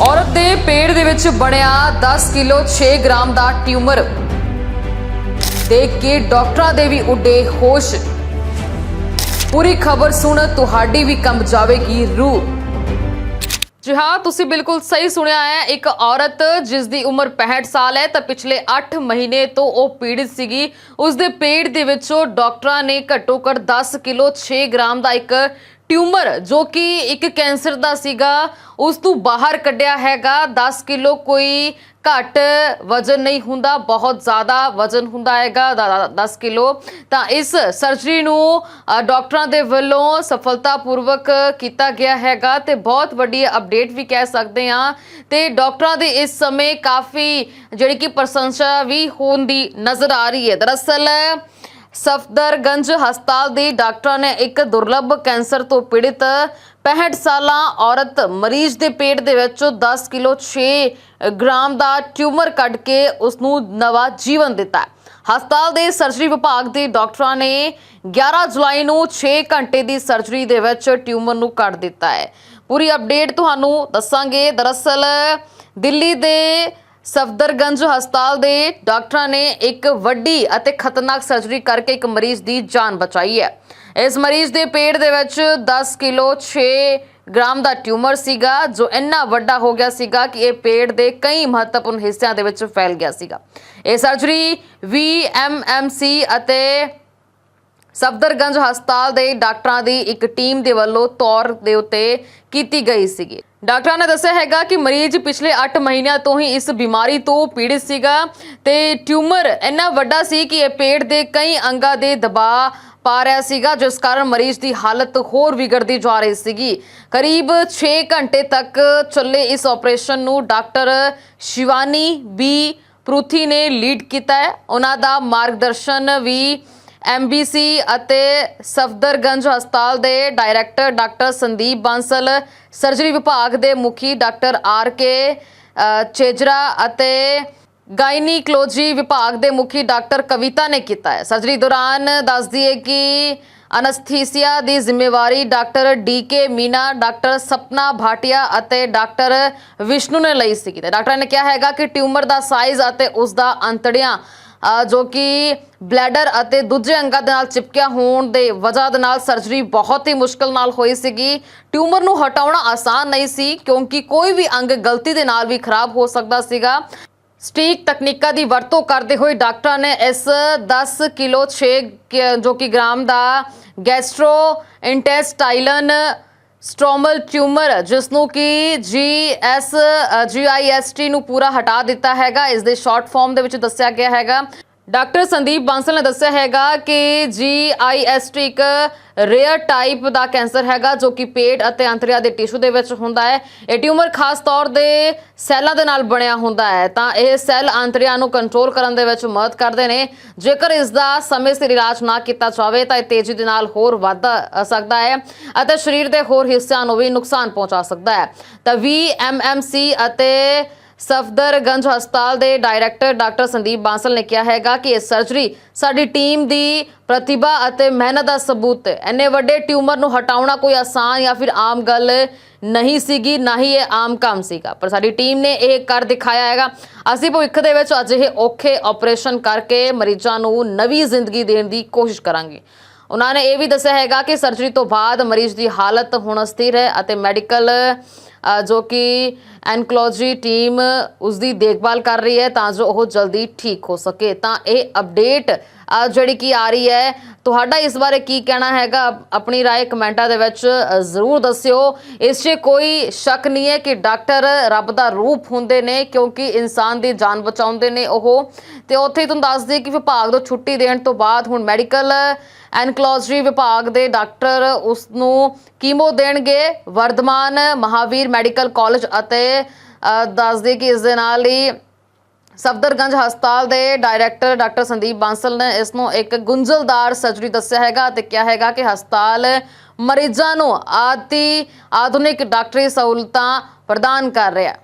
ਔਰਤ ਦੇ ਪੇਟ ਦੇ ਵਿੱਚ ਬਣਿਆ 10 ਕਿਲੋ 6 ਗ੍ਰਾਮ ਦਾ ਟਿਊਮਰ। ਦੇਖ ਕੇ ਡਾਕਟਰਾਂ ਦੇ ਵੀ ਉੱਡੇ ਹੋਸ਼। ਪੂਰੀ ਖਬਰ ਸੁਣ ਤੁਹਾਡੀ ਵੀ ਕੰਬ ਜਾਵੇਗੀ ਰੂਹ। ਜੀ ਹਾਂ, ਤੁਸੀਂ ਬਿਲਕੁਲ ਸਹੀ ਸੁਣਿਆ ਹੈ। ਇੱਕ ਔਰਤ ਜਿਸ ਦੀ ਉਮਰ 65 ਸਾਲ ਹੈ, ਤਾਂ ਪਿਛਲੇ 8 ਮਹੀਨੇ ਤੋਂ ਉਹ ਪੀੜਿਤ ਸੀਗੀ। ਉਸ ਦੇ ਪੇਟ ਦੇ ਵਿੱਚੋਂ ਡਾਕਟਰਾਂ ਨੇ ਘੱਟੋ ਘੱਟ 10 ਕਿਲੋ 6 ਗ੍ਰਾਮ ਦਾ ਇੱਕ ਟਿਊਮਰ ਜੋ ਕਿ ਇੱਕ ਕੈਂਸਰ ਦਾ ਸੀਗਾ ਉਸ ਤੋਂ ਬਾਹਰ ਕੱਢਿਆ ਹੈਗਾ। 10 ਕਿਲੋ ਕੋਈ ਘੱਟ ਵਜ਼ਨ ਨਹੀਂ ਹੁੰਦਾ ਬਹੁਤ ਜ਼ਿਆਦਾ ਵਜ਼ਨ ਹੁੰਦਾ ਹੈਗਾ 10 ਕਿਲੋ। ਤਾਂ ਇਸ ਸਰਜਰੀ ਨੂੰ ਅ, ਡਾਕਟਰਾਂ ਦੇ ਵੱਲੋਂ ਸਫਲਤਾਪੂਰਵਕ ਕੀਤਾ ਗਿਆ ਹੈਗਾ ਤੇ ਬਹੁਤ ਵੱਡੀ ਅਪਡੇਟ ਵੀ ਕਹਿ ਸਕਦੇ ਹਾਂ। ਤੇ ਡਾਕਟਰਾਂ ਦੇ ਇਸ ਸਮੇਂ ਕਾਫੀ ਜਿਹੜੀ ਕਿ ਪ੍ਰਸ਼ੰਸਾ ਵੀ ਹੋਣ ਦੀ ਨਜ਼ਰ ਆ ਰਹੀ ਹੈ। ਦਰਅਸਲ ਸਫਦਰਗੰਜ ਹਸਪਤਾਲ ਦੇ ਡਾਕਟਰਾਂ ਨੇ ਇੱਕ ਦੁਰਲੱਭ ਕੈਂਸਰ ਤੋਂ ਪੀੜਿਤ 65 ਸਾਲਾਂ ਔਰਤ ਮਰੀਜ਼ ਦੇ ਪੇਟ ਦੇ ਵਿੱਚੋਂ 10 ਕਿਲੋ 6 ਗ੍ਰਾਮ ਦਾ ਟਿਊਮਰ ਕੱਢ ਕੇ ਉਸ ਨੂੰ ਨਵਾਂ ਜੀਵਨ ਦਿੱਤਾ ਹਸਪਤਾਲ ਦੇ ਸਰਜਰੀ ਵਿਭਾਗ ਦੇ ਡਾਕਟਰਾਂ ਨੇ 11 ਜੁਲਾਈ ਨੂੰ 6 ਘੰਟੇ ਦੀ ਸਰਜਰੀ ਦੇ ਵਿੱਚ ਟਿਊਮਰ ਨੂੰ ਕੱਢ ਦਿੱਤਾ ਹੈ। ਪੂਰੀ ਅਪਡੇਟ ਤੁਹਾਨੂੰ ਦੱਸਾਂਗੇ। ਦਰਅਸਲ ਦਿੱਲੀ ਦੇ ਸਫਦਰਗੰਜ ਹਸਪਤਾਲ ਦੇ ਡਾਕਟਰਾਂ ਨੇ ਇੱਕ ਵੱਡੀ ਅਤੇ ਖਤਰਨਾਕ ਸਰਜਰੀ ਕਰਕੇ ਇੱਕ ਮਰੀਜ਼ ਦੀ ਜਾਨ ਬਚਾਈ ਹੈ। ਇਸ ਮਰੀਜ਼ ਦੇ ਪੇਟ ਦੇ ਵਿੱਚ 10 ਕਿਲੋ 6 ਗ੍ਰਾਮ ਦਾ ਟਿਊਮਰ ਸੀਗਾ, ਜੋ ਇੰਨਾ ਵੱਡਾ ਹੋ ਗਿਆ ਸੀਗਾ ਕਿ ਇਹ ਪੇਟ ਦੇ ਕਈ ਮਹੱਤਵਪੂਰਨ ਹਿੱਸਿਆਂ ਦੇ ਵਿੱਚ ਫੈਲ ਗਿਆ ਸੀਗਾ। ਇਹ ਸਰਜਰੀ VMMC ਅਤੇ ਸਫਦਰਗੰਜ ਹਸਪਤਾਲ ਦੇ ਡਾਕਟਰਾਂ ਦੀ ਇੱਕ ਟੀਮ ਦੇ ਵੱਲੋਂ ਤੌਰ ਦੇ ਉੱਤੇ ਕੀਤੀ ਗਈ ਸੀਗੀ। ਡਾਕਟਰਾਂ ਨੇ ਦੱਸਿਆ ਹੈਗਾ ਕਿ ਮਰੀਜ਼ ਪਿਛਲੇ 8 ਮਹੀਨਿਆਂ ਤੋਂ ਹੀ ਇਸ ਬਿਮਾਰੀ ਤੋਂ ਪੀੜਿਤ ਸੀਗਾ ਤੇ ਟਿਊਮਰ ਇੰਨਾ ਵੱਡਾ ਸੀ ਕਿ ਇਹ ਪੇਟ ਦੇ ਕਈ ਅੰਗਾਂ ਦੇ ਦਬਾਅ ਪਾ ਰਿਹਾ ਸੀਗਾ, ਜਿਸ ਕਾਰਨ ਮਰੀਜ਼ ਦੀ ਹਾਲਤ ਹੋਰ ਵਿਗੜਦੀ ਜਾ ਰਹੀ ਸੀਗੀ। ਕਰੀਬ 6 ਘੰਟੇ ਤੱਕ ਚੱਲੇ ਇਸ ਆਪਰੇਸ਼ਨ ਨੂੰ ਡਾਕਟਰ ਸ਼ਿਵਾਨੀ ਬੀ ਪ੍ਰੂਥੀ ਨੇ ਲੀਡ ਕੀਤਾ ਹੈ। ਉਹਨਾਂ ਦਾ ਮਾਰਗਦਰਸ਼ਨ ਵੀ ਐਮਬੀਸੀ ਅਤੇ ਸਫਦਰਗੰਜ ਹਸਪਤਾਲ ਦੇ director doctor Sandeep Bansal surgery ਵਿਭਾਗ ਦੇ ਮੁਖੀ ਡਾਕਟਰ ਆਰ ਕੇ ਅ, ਚੇਜਰਾ ਅਤੇ ਗਾਇਨੀਕੋਲੋਜੀ ਵਿਭਾਗ ਦੇ ਮੁਖੀ ਡਾਕਟਰ ਕਵਿਤਾ ਨੇ ਕੀਤਾ ਹੈ। ਸਰਜਰੀ ਦੌਰਾਨ ਦੱਸ ਦਈਏ ਕਿ ਅਨਸਥੀਸੀਆ ਦੀ ਜ਼ਿੰਮੇਵਾਰੀ doctor D K Meena doctor Sapna Bhatia ਅਤੇ ਡਾਕਟਰ ਵਿਸ਼ਨੂੰ ਨੇ ਲਈ ਸੀ ਤੇ ਡਾਕਟਰ ਨੇ ਕਿਹਾ ਹੈਗਾ ਕਿ ਟਿਊਮਰ ਦਾ ਸਾਈਜ਼ ਅਤੇ ਉਸ ਦਾ ਅੰਤੜੀਆਂ ਜੋ ਕਿ ਬਲੈਡਰ ਅਤੇ ਦੂਜੇ ਅੰਗਾਂ ਦੇ ਨਾਲ ਚਿਪਕਿਆ ਹੋਣ ਦੇ ਵਜ੍ਹਾ ਦੇ ਨਾਲ ਸਰਜਰੀ ਬਹੁਤ ਹੀ ਮੁਸ਼ਕਲ ਨਾਲ ਹੋਈ ਸੀਗੀ। ਟਿਊਮਰ ਨੂੰ ਹਟਾਉਣਾ ਆਸਾਨ ਨਹੀਂ ਸੀ, ਕਿਉਂਕਿ ਕੋਈ ਵੀ ਅੰਗ ਗਲਤੀ ਦੇ ਨਾਲ ਵੀ ਖਰਾਬ ਹੋ ਸਕਦਾ ਸੀਗਾ। ਸਟੀਕ ਤਕਨੀਕਾਂ ਦੀ ਵਰਤੋਂ ਕਰਦੇ ਹੋਏ ਡਾਕਟਰਾਂ ਨੇ ਇਸ 10 ਕਿਲੋ 6 ਜੋ ਕਿ ਗ੍ਰਾਮ ਦਾ ਗੈਸਟ੍ਰੋ ਇੰਟੈਸਟਾਈਲਨ ਸਟ੍ਰੋਮਲ ਟਿਊਮਰ ਜਿਸ ਨੂੰ ਕਿ ਜੀ ਐਸ ਜੀ ਆਈ ਐਸ ਟੀ ਨੂੰ ਪੂਰਾ ਹਟਾ ਦਿੱਤਾ ਹੈਗਾ। ਇਸ ਦੇ ਸ਼ਾਰਟ ਫਾਰਮ ਦੇ ਵਿੱਚ ਦੱਸਿਆ ਗਿਆ ਹੈਗਾ। ਡਾਕਟਰ ਸੰਦੀਪ ਬਾਂਸਲ ਨੇ ਦੱਸਿਆ ਹੈਗਾ ਕਿ ਜੀ ਆਈ ਐਸ ਟੀ ਇੱਕ ਰੇਅਰ ਟਾਈਪ ਦਾ ਕੈਂਸਰ ਹੈਗਾ ਜੋ ਕਿ ਪੇਟ ਅਤੇ ਅੰਤਰੀਆ ਦੇ ਟਿਸ਼ੂ ਦੇ ਵਿੱਚ ਹੁੰਦਾ ਹੈ। ਇਹ ਟਿਊਮਰ ਖਾਸ ਤੌਰ ਦੇ ਸੈੱਲਾਂ ਦੇ ਨਾਲ ਬਣਿਆ ਹੁੰਦਾ ਹੈ, ਤਾਂ ਇਹ ਸੈੱਲ ਅੰਤਰੀਆ ਨੂੰ ਕੰਟਰੋਲ ਕਰਨ ਦੇ ਵਿੱਚ ਮਦਦ ਕਰਦੇ ਨੇ। ਜੇਕਰ ਇਸ ਦਾ ਸਮੇਂ ਸਿਰ ਇਲਾਜ ਨਾ ਕੀਤਾ ਜਾਵੇ, ਤਾਂ ਇਹ ਤੇਜ਼ੀ ਦੇ ਨਾਲ ਹੋਰ ਵੱਧ ਸਕਦਾ ਹੈ ਅਤੇ ਸਰੀਰ ਦੇ ਹੋਰ ਹਿੱਸਿਆਂ ਨੂੰ ਵੀ ਨੁਕਸਾਨ ਪਹੁੰਚਾ ਸਕਦਾ ਹੈ। ਤਾਂ VMMC ਅਤੇ ਸਫਦਰਗੰਜ ਹਸਪਤਾਲ ਦੇ ਡਾਇਰੈਕਟਰ ਡਾਕਟਰ ਸੰਦੀਪ ਬਾਂਸਲ ਨੇ ਕਿਹਾ ਹੈਗਾ ਕਿ ਇਹ ਸਰਜਰੀ ਸਾਡੀ ਟੀਮ ਦੀ ਪ੍ਰਤਿਭਾ ਅਤੇ ਮਿਹਨਤ ਦਾ ਸਬੂਤ ਹੈ। ਇੰਨੇ ਵੱਡੇ ਟਿਊਮਰ ਨੂੰ ਹਟਾਉਣਾ ਕੋਈ ਆਸਾਨ ਜਾਂ ਫਿਰ ਆਮ ਗੱਲ ਨਹੀਂ ਸੀਗੀ, ਨਾ ਹੀ ਇਹ ਆਮ ਕੰਮ ਸੀਗਾ। ਪਰ ਸਾਡੀ ਟੀਮ ਨੇ ਇਹ ਕਰ ਦਿਖਾਇਆ ਹੈਗਾ। ਅਸੀਂ ਭਵਿੱਖ ਦੇ ਵਿੱਚ ਅਜਿਹੇ ਔਖੇ ਆਪਰੇਸ਼ਨ ਕਰਕੇ ਮਰੀਜ਼ਾਂ ਨੂੰ ਨਵੀਂ ਜ਼ਿੰਦਗੀ ਦੇਣ ਦੀ ਕੋਸ਼ਿਸ਼ ਕਰਾਂਗੇ। ਉਹਨਾਂ ਨੇ ਇਹ ਵੀ ਦੱਸਿਆ ਹੈਗਾ ਕਿ ਸਰਜਰੀ ਤੋਂ ਬਾਅਦ ਮਰੀਜ਼ ਦੀ ਹਾਲਤ ਹੁਣ ਸਥਿਰ ਹੈ ਅਤੇ ਮੈਡੀਕਲ ਜੋ ਕਿ ਐਨਕੋਲੋਜੀ ਟੀਮ ਉਸ ਦੀ ਦੇਖਭਾਲ ਕਰ ਰਹੀ ਹੈ ਤਾਂ ਜੋ ਉਹ ਜਲਦੀ ਠੀਕ ਹੋ ਸਕੇ ਤਾਂ ਇਹ ਅਪਡੇਟ ਅ, ਜਿਹੜੀ ਕੀ ਆ ਰਹੀ ਹੈ ਤੁਹਾਡਾ ਇਸ ਬਾਰੇ ਕੀ ਕਹਿਣਾ ਹੈਗਾ ਆਪਣੀ رائے ਕਮੈਂਟਾਂ ਦੇ ਵਿੱਚ ਅ, ਜ਼ਰੂਰ ਦੱਸਿਓ ਇਸ 'ਚ ਕੋਈ ਸ਼ੱਕ ਨਹੀਂ ਹੈ ਕਿ ਡਾਕਟਰ ਰੱਬ ਦਾ ਰੂਪ ਹੁੰਦੇ ਨੇ ਕਿਉਂਕਿ ਇਨਸਾਨ ਦੀ ਜਾਨ ਬਚਾਉਂਦੇ ਨੇ ਉਹ ਤੇ ਉੱਥੇ ਹੀ ਤੁਹਾਨੂੰ ਦੱਸ ਦਈਏ ਕਿ ਵਿਭਾਗ ਤੋਂ ਛੁੱਟੀ ਦੇਣ ਤੋਂ ਬਾਅਦ ਹੁਣ ਮੈਡੀਕਲ ਐਨਕਲੋਜੀ ਵਿਭਾਗ ਦੇ ਡਾਕਟਰ ਉਸ ਨੂੰ ਕੀਮੋ ਦੇਣਗੇ। ਵਰਧਮਾਨ ਮਹਾਵੀਰ ਮੈਡੀਕਲ ਕਾਲਜ ਅਤੇ ਅ, ਕਿ ਇਸ ਦੇ ਨਾਲ ਹੀ ਸਫਦਰਗੰਜ ਹਸਪਤਾਲ ਦੇ ਡਾਇਰੈਕਟਰ ਡਾਕਟਰ ਸੰਦੀਪ ਬਾਂਸਲ ਨੇ ਇਸ ਨੂੰ ਇੱਕ ਗੁੰਝਲਦਾਰ ਸਰਜਰੀ ਦੱਸਿਆ ਹੈਗਾ ਤੇ ਕਿਹਾ ਹੈਗਾ ਕਿ ਹਸਪਤਾਲ ਮਰੀਜ਼ਾਂ ਨੂੰ ਆਦੀ ਆਧੁਨਿਕ ਡਾਕਟਰੀ ਸਹੂਲਤਾਂ ਪ੍ਰਦਾਨ ਕਰ ਰਿਹਾ ਹੈ।